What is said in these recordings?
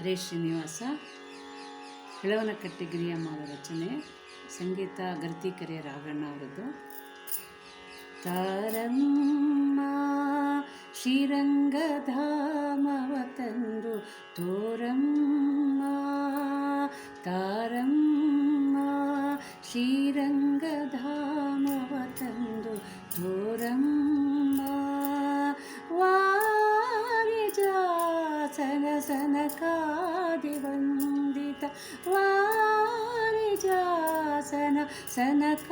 ಹರೇ ಶ್ರೀನಿವಾಸ. ಹೆಳವನಕಟ್ಟೆ ಗಿರಿಯಮ್ಮ ಅವರ ರಚನೆ. ಸಂಗೀತ ಗರ್ತಿಕೆರೆ ರಾಘಣ್ಣ ಅವರದ್ದು. ತಾರಮ್ಮ ಶ್ರೀರಂಗಧಾಮವ ತಂದು ತೋರಮ್ಮ. ತಾರಮ್ಮ ಶ್ರೀರಂಗಧಾಮವ ತಂದು ತೋರಮ್ಮ. సనకాదివందిత వారిజాసన సనకాదివందిత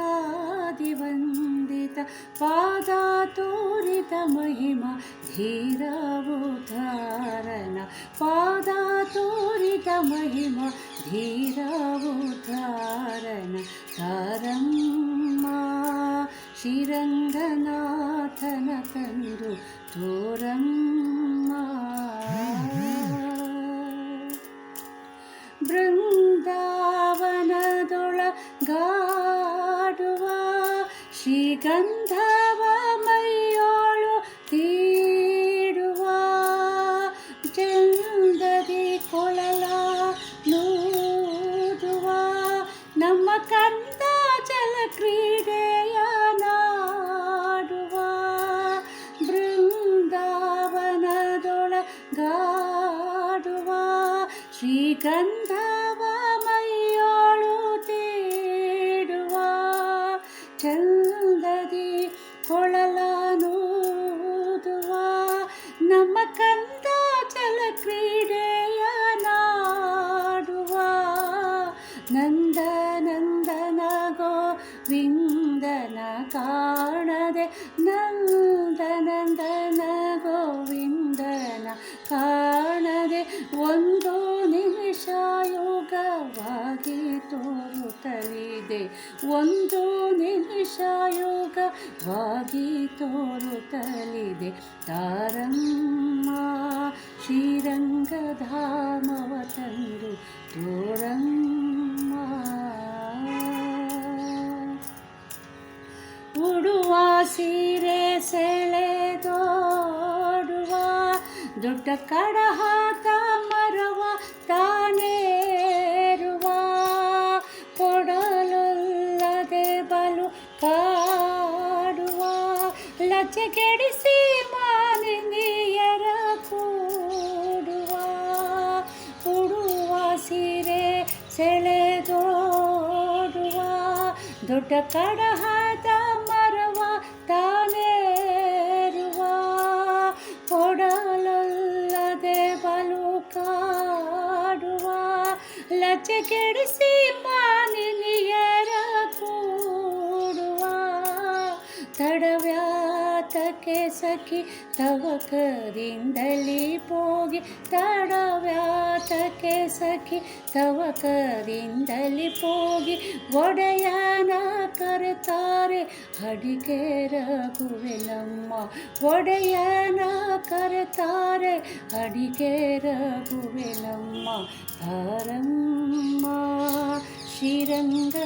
పాదాతోరిత మహిమ ధీరవుధారణ పాదాతోరిత మహిమ ధీరవుధారణ తారమ్మా శ్రీరంగనాథన కందు దూరం ಬೃಂದಾವನದೊಳಗಾಡುವ ಶ್ರೀಗಂಧವ ಮೈಯೋಳು ತೀಡುವ ಚಂದದಿ ಕೊಳಲ ನೂದುವ ನಮ್ಮ ಕಂದ ಜಲ ಕ್ರೀಡೆಯ ನಾಡುವ ಬೃಂದಾವನದೊಳಗಾಡುವ ಶ್ರೀಗಂಧವ ಮೈಯೋಳು ತೇಡುವ, ಚಂದದಿ ಕೊಳಲ ನೂದುವ ನಮ್ಮ ಕಂದ ಜಲ ಕ್ರೀಡೆಯ ನಾಡುವ ನಂದ ನಂದನ ಗೋವಿಂದನ ಕಾಣದೆ ನಂದ ನಂದನ ಗೋವಿಂದನ ಕಾಣದೆ ಒಂದು ಒಂದು ನಿಮಿಷ ಯೋಗವಾಗಿ ತೋರುತ್ತಲಿದೆ. ತಾರಮ್ಮ ಶ್ರೀರಂಗಧಾಮವ ತಂದು ತೋರಮ್ಮ. ಉಡುವ ಸೀರೆ ಸೆಳೆದೋಡುವ ದೊಡ್ಡ ಕಡಹಾತ ಲಜ್ಜೆಗೆಡಿಸಿ ಮಾನಿನಿಯರ ಕೂಡುವ ಉಡುವ ಸೀರೆ ಸೆಳೆದೋಡುವ ದೊಡ್ಡ ಕಡಹಾದ ಮರವ ತಾನೇರುವ ಕೊಡಲೊಲ್ಲದೆ ಬಲು ಕಾಡುವ ಲಜ್ಜೆಗೆಡಿಸಿ ಮಾನಿನಿಯರ ಕೂಡುವ ತಡವ್ಯಾತಕ್ಕೆ ಸಖಿ ತವಕದಿಂದಲಿ ಹೋಗಿ ತಡವ್ಯಾತಕ್ಕೆ ಸಖಿ ತವಕದಿಂದಲಿ ಹೋಗಿ ಒಡೆಯನ ಕರೆತಾರೆ ಅಡಿಗೆ ರಘುವೆನಮ್ಮ ಒಡೆಯನ ಕರೆತಾರೆ ಅಡಿಗೆ ರಘುವೆನಮ್ಮ ತಾರಮ್ಮ ಶ್ರೀರಂಗಧಾಮವ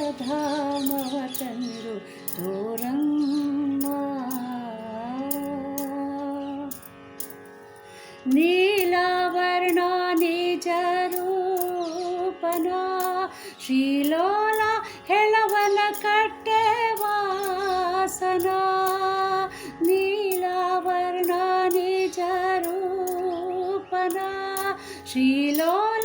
ತಂದು ತೋರಮ್ಮ ನೀಲವರ್ಣ ನಿಜ ರೂಪನ ಶ್ರೀಲೋಲ ಹೆಳವನ ಕಟ್ಟೆ ವಾಸನ ನೀಲವರ್ಣ ನಿಜ ರೂಪನ ಶ್ರೀಲೋಲ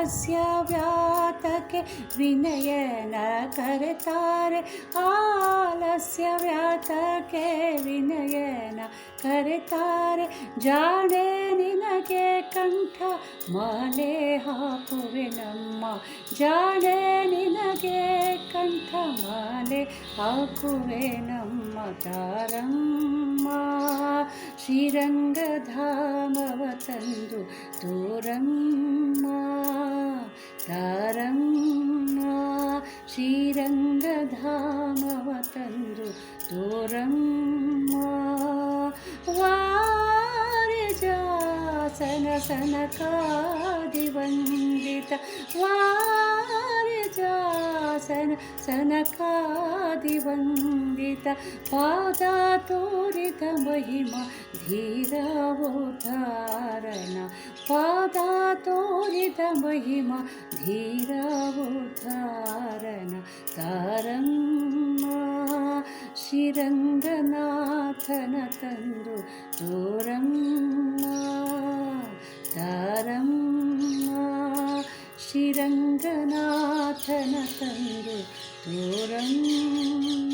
ಆಲಸ್ಯ ವ್ಯಾತಕ್ಕೆ ವಿನಯನ ಕರೆತಾರೆ. ಆಲಸ್ಯ ವ್ಯಾತಕ್ಕೆ ವಿನಯನ ಕರೆತಾರೆ. ಜಾಣೆ ನಿನಗೆ ಕಂಠ, ಮಾಲೆ ಹಾಕುವೆ ನಮ್ಮ. ಜಾಣೆ ನಿನಗೆ ಕಂಠ, ಮಾಲೆ ಹಾಕುವೆ ನಮ್ಮ ತಾರಮ್ಮ. ಶ್ರೀರಂಗಧಾಮವ ತಂದು ತೋರಮ್ಮ. श्रीरङ्गधामव तन्दु दूरं वार्यजासनसनकादिवन्दित वार्यजासन सनकादिवन्दित पादातोरितमहिम धीरावोधारण पादातोरितमहिम धीरावोधारण ತೋರಿದ ಮಹಿಮಾ ಧೀರಾವತಾರಣ ಪಾದ ತೋರಿದ ಮಹಿಮಾ ಧೀರಾವತಾರಣ ತಾರಮ್ಮ ಶ್ರೀರಂಗನಾಥನ ತಂದು ತೋರಮ್ಮ ತಾರಮ್ಮ ಶ್ರೀರಂಗನಾಥನ ತಂದು ತೋರಮ್ಮ